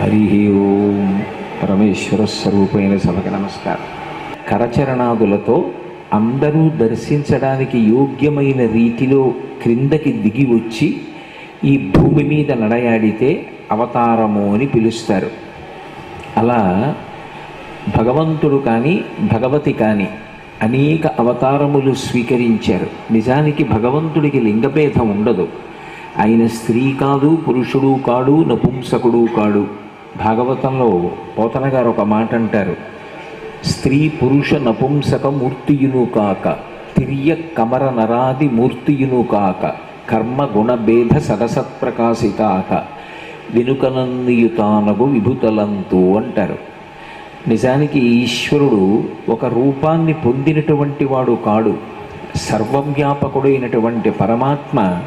హరి ఓం పరమేశ్వర స్వరూపమైన సభకి నమస్కారం. కరచరణాదులతో అందరూ దర్శించడానికి యోగ్యమైన రీతిలో క్రిందకి దిగి వచ్చి ఈ భూమి మీద నడయాడితే అవతారము అని పిలుస్తారు. అలా భగవంతుడు కానీ భగవతి కానీ అనేక అవతారములు స్వీకరించారు. నిజానికి భగవంతుడికి లింగభేదం ఉండదు. ఆయన స్త్రీ కాదు పురుషుడు కాడు నపుంసకుడు కాడు. భాగవతంలో పోతన గారు ఒక మాట అంటారు. స్త్రీ పురుష నపుంసక మూర్తియును కాక తిరియ కమర నరాది మూర్తియును కాక కర్మ గుణభేద సదసత్ప్రకాశితాక వెనుకనందియుతానగు విభుతలంతు అంటారు. నిజానికి ఈశ్వరుడు ఒక రూపాన్ని పొందినటువంటి వాడు కాడు. సర్వవ్యాపకుడైనటువంటి పరమాత్మ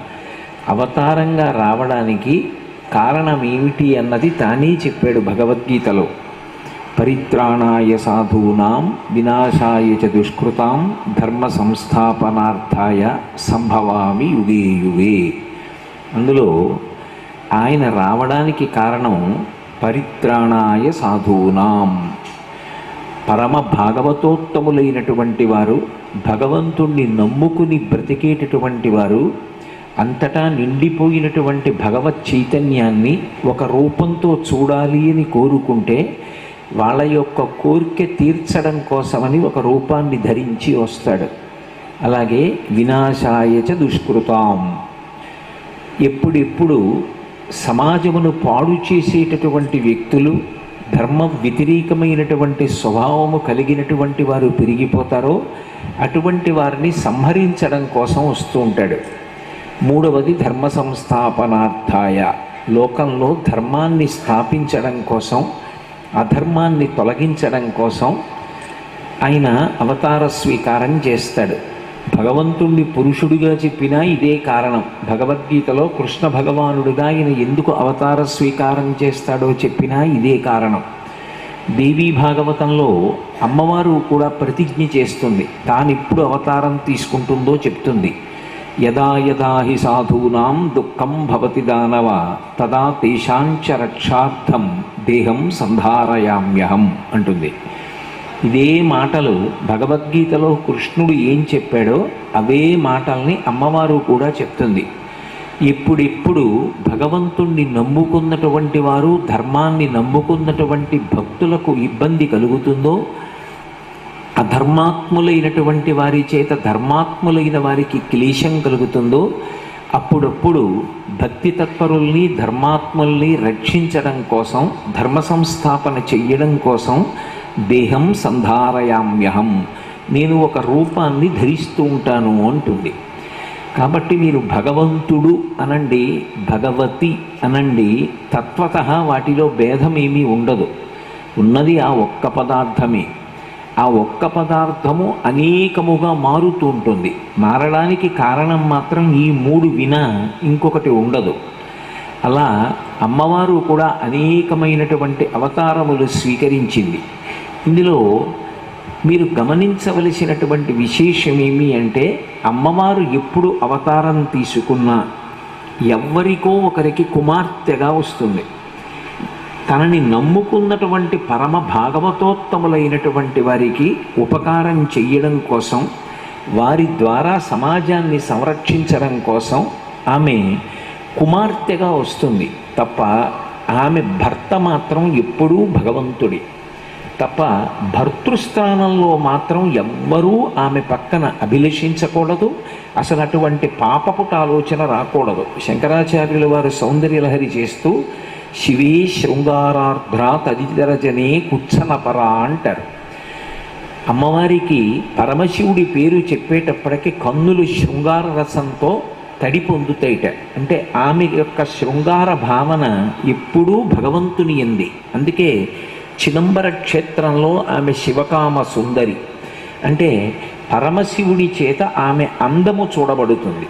అవతారంగా రావడానికి కారణం ఏమిటి అన్నది తానే చెప్పాడు భగవద్గీతలో. పరిత్రాణాయ సాధూనాం వినాశాయ చ దుష్కృతాం ధర్మ సంస్థాపనార్థాయ సంభవామి యుగే యుగే. అందులో ఆయన రావడానికి కారణం పరిత్రాణాయ సాధూనాం. పరమ భాగవతోత్తములైనటువంటి వారు భగవంతుణ్ణి నమ్ముకుని బ్రతికేటటువంటి వారు అంతటా నిండిపోయినటువంటి భగవత్ చైతన్యాన్ని ఒక రూపంతో చూడాలి అని కోరుకుంటే వాళ్ళ యొక్క కోరిక తీర్చడం కోసమని ఒక రూపాన్ని ధరించి వస్తాడు. అలాగే వినాశాయచ దుష్కృతాం. ఎప్పుడెప్పుడు సమాజమును పాడు చేసేటటువంటి వ్యక్తులు ధర్మ వ్యతిరేకమైనటువంటి స్వభావము కలిగినటువంటి వారు పెరిగిపోతారో అటువంటి వారిని సంహరించడం కోసం వస్తూ ఉంటాడు. మూడవది ధర్మ సంస్థాపనార్థాయ లోకంలో ధర్మాన్ని స్థాపించడం కోసం అధర్మాన్ని తొలగించడం కోసం ఆయన అవతార స్వీకారం చేస్తాడు. భగవంతుణ్ణి పురుషుడిగా చెప్పినా ఇదే కారణం. భగవద్గీతలో కృష్ణ భగవానుడుగా ఆయన ఎందుకు అవతార స్వీకారం చేస్తాడో చెప్పినా ఇదే కారణం. దేవీ భాగవతంలో అమ్మవారు కూడా ప్రతిజ్ఞ చేస్తుంది. తాను ఎప్పుడు అవతారం తీసుకుంటుందో చెప్తుంది. యదా యదా హి సాధూనాం దుఃఖం భవతి దానవ తదా తేషాంచ రక్షార్థం దేహం సంధారయామ్యహం అంటుంది. ఇదే మాటలు భగవద్గీతలో కృష్ణుడు ఏం చెప్పాడో అవే మాటల్ని అమ్మవారు కూడా చెప్తుంది. ఎప్పుడెప్పుడు భగవంతుణ్ణి నమ్ముకున్నటువంటి వారు ధర్మాన్ని నమ్ముకున్నటువంటి భక్తులకు ఇబ్బంది కలుగుతుందో అధర్మాత్ములైనటువంటి వారి చేత ధర్మాత్ములైన వారికి క్లేశం కలుగుతుందో అప్పుడప్పుడు భక్తి తత్పరుల్ని ధర్మాత్ముల్ని రక్షించడం కోసం ధర్మ సంస్థాపన చెయ్యడం కోసం దేహం సంధారయామ్యహం. నేను ఒక రూపాన్ని ధరిస్తూ ఉంటాను అంటుంది. కాబట్టి మీరు భగవంతుడు అనండి భగవతి అనండి తత్వత వాటిలో భేదమేమీ ఉండదు. ఉన్నది ఆ ఒక్క పదార్థమే. ఆ ఒక్క పదార్థము అనేకముగా మారుతూ ఉంటుంది. మారడానికి కారణం మాత్రం ఈ మూడు వినా ఇంకొకటి ఉండదు. అలా అమ్మవారు కూడా అనేకమైనటువంటి అవతారములు స్వీకరించింది. ఇందులో మీరు గమనించవలసినటువంటి విశేషం ఏమి అంటే అమ్మవారు ఎప్పుడు అవతారం తీసుకున్నా ఎవ్వరికో ఒకరికి కుమార్తెగా వస్తుంది. తనని నమ్ముకున్నటువంటి పరమ భాగవతోత్తములైనటువంటి వారికి ఉపకారం చెయ్యడం కోసం వారి ద్వారా సమాజాన్ని సంరక్షించడం కోసం ఆమె కుమార్తెగా వస్తుంది. తప్ప ఆమె భర్త మాత్రం ఎప్పుడూ భగవంతుడి. తప్ప భర్తృస్థానంలో మాత్రం ఎవ్వరూ ఆమె పక్కన అభిలషించకూడదు. అసలు అటువంటి పాపపుట ఆలోచన రాకూడదు. శంకరాచార్యుల వారు సౌందర్యలహరి చేస్తూ శివే శృంగారార్ధ్ర తదితరజనే కుత్సనపర అంటారు. అమ్మవారికి పరమశివుడి పేరు చెప్పేటప్పటికి కన్నులు శృంగార రసంతో తడి పొందుతాయిట. అంటే ఆమె యొక్క శృంగార భావన ఎప్పుడూ భగవంతుని ఎంది. అందుకే చిదంబర క్షేత్రంలో ఆమె శివకామ సుందరి. అంటే పరమశివుడి చేత ఆమె అందము చూడబడుతుంది.